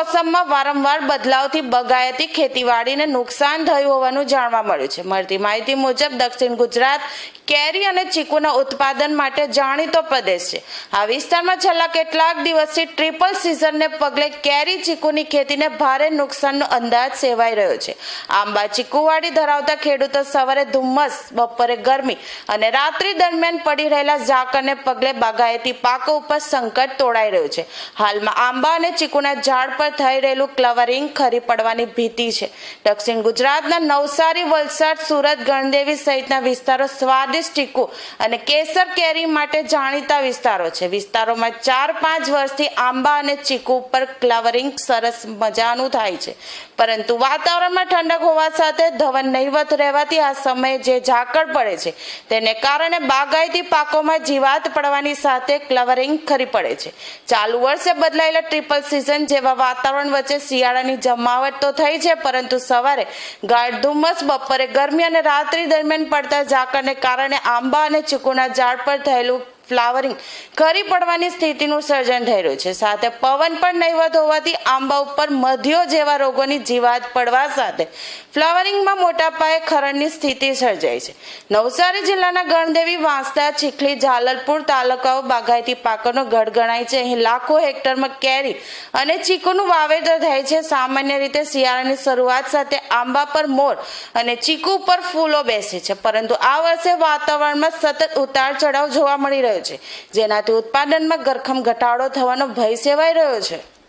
મોસમમાં વારંવાર બદલાવથી બગાયતી ખેતીવાડીને નુકસાન થયું હોવાનું જાણવા મળ્યું છે. મળતી માહિતી મુજબ દક્ષિણ ગુજરાત, કેરી અને ચીકુના ઉત્પાદન માટે જાણીતો પ્રદેશ છે. આ વિસ્તારમાં છેલ્લા કેટલાક દિવસથી ટ્રિપલ સિઝનને પગલે કેરી ચીકુની ખેતીને ભારે નુકસાનનો અંદાજ સેવાઈ રહ્યો છે. આંબા ચીકુવાડી ધરાવતા ખેડૂતો સવારે ધુમ્મસ, બપોરે ગરમી અને રાત્રિ દરમિયાન પડી રહેલા ઝાકરને પગલે બાગાયતી પાકો ઉપર સંકટ તોડાઈ રહ્યું છે. હાલમાં આંબા અને ચીકુના ઝાડ પર થઈ રહેલું ક્લવરિંગ ખરી પડવાની ભીતિ છે. દક્ષિણ ગુજરાતના નવસારી, વલસાડ, સુરત, ગણદેવી સહિતના વિસ્તારો સ્વાદિષ્ટ ચીકુ અને કેસર કેરી માટે જાણીતા વિસ્તારો છે. વિસ્તારોમાં ચાર પાંચ વર્ષથી આંબા અને ચીકુ ઉપર ક્લવરિંગ સરસ મજાનું થાય છે. પરંતુ વાતાવરણમાં ઠંડક હોવા સાથે ધવન નહીવત રહેવાથી આ સમયે જે ઝાકળ પડે છે, તેને કારણે બાગાયતી પાકોમાં જીવાત પડવાની સાથે ક્લવરિંગ ખરી પડે છે. ચાલુ વર્ષે બદલાયેલા ટ્રિપલ સિઝન જેવા વાતાવરણ વચ્ચે શિયાળાની જમાવટ તો થઈ છે, પરંતુ સવારે ગાઢ ધુમ્મસ, બપોરે ગરમી અને રાત્રિ દરમિયાન પડતા ઝાકળને કારણે આંબા અને ચીકુના ઝાડ પર થયેલું ફ્લાવરિંગ. ખરી પડવાની સ્થિતિનું સર્જન થઈ રહ્યું છે. સાથે પવન પણ નહીવત હોવાથી આંબા ઉપર મધ્યો જેવા રોગોની જીવાત પડવા સાથે ફ્લાવરિંગમાં મોટા પાયે ખરણની સ્થિતિ સર્જાઈ છે. નવસારી જિલ્લાના ગણદેવી, વાંસદા, ચીખલી જાલલપુર તાલુકાઓ બાગાયતી પાકોનો ગઢ ગણાય છે. અહીં લાખો હેક્ટરમાં કેરી અને ચીકુનું વાવેતર થાય છે. સામાન્ય રીતે શિયાળાની શરૂઆત સાથે આંબા પર મોર અને ચીકુ પર ફૂલો બેસે છે. પરંતુ આ વર્ષે વાતાવરણમાં સતત ઉતાર ચઢાવ જોવા મળી રહ્યો છે. જેનાથી ઉત્પાદનમાં ગરખમ ઘટાડો થવાનો ભય સેવાઈ રહ્યો છે.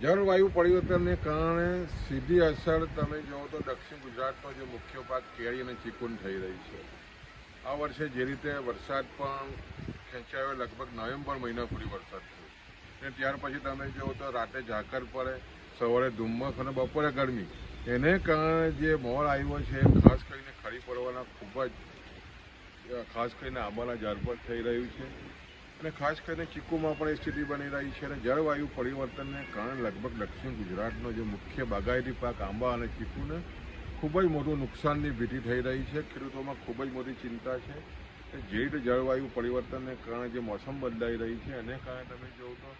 જળવાયુ પરિવર્તનને કારણે સીધી અસર તમે જુઓ તો દક્ષિણ ગુજરાતનો જે મુખ્ય પાક કેરી અને ચીકુન થઈ રહી છે. આ વર્ષે જે રીતે વરસાદ પણ ખેંચાયો, લગભગ નવેમ્બર મહિના સુધી વરસાદ થયો. અને ત્યાર પછી તમે જુઓ તો રાતે ઝાકર પડે, સવારે ધુમ્મસ અને બપોરે ગરમી. એને કારણે જે મોર આવ્યો છે, ખાસ કરીને ખરી પડવાના ખૂબ જ ખાસ કરીને આંબાના ઝાડ પર થઈ રહ્યું છે. અને ખાસ કરીને ચીકુમાં પણ એ સ્થિતિ બની રહી છે અને જળવાયુ પરિવર્તનને કારણે લગભગ દક્ષિણ ગુજરાતનો જે મુખ્ય બાગાયતી પાક આંબા અને ચીકુને ખૂબ જ મોટું નુકસાનની ભીતિ થઈ રહી છે. ખેડૂતોમાં ખૂબ જ મોટી ચિંતા છે. જે રીતે જળવાયુ પરિવર્તનને કારણે જે મોસમ બદલાઈ રહી છે, એને કારણે તમે જોવો તો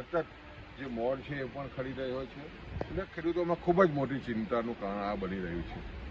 સતત જે મોર છે એ પણ ખરી રહ્યો છે. એટલે ખેડૂતોમાં ખૂબ જ મોટી ચિંતાનું કારણ આ બની રહ્યું છે.